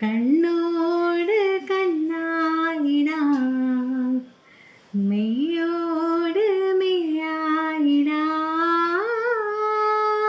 കണ്ണു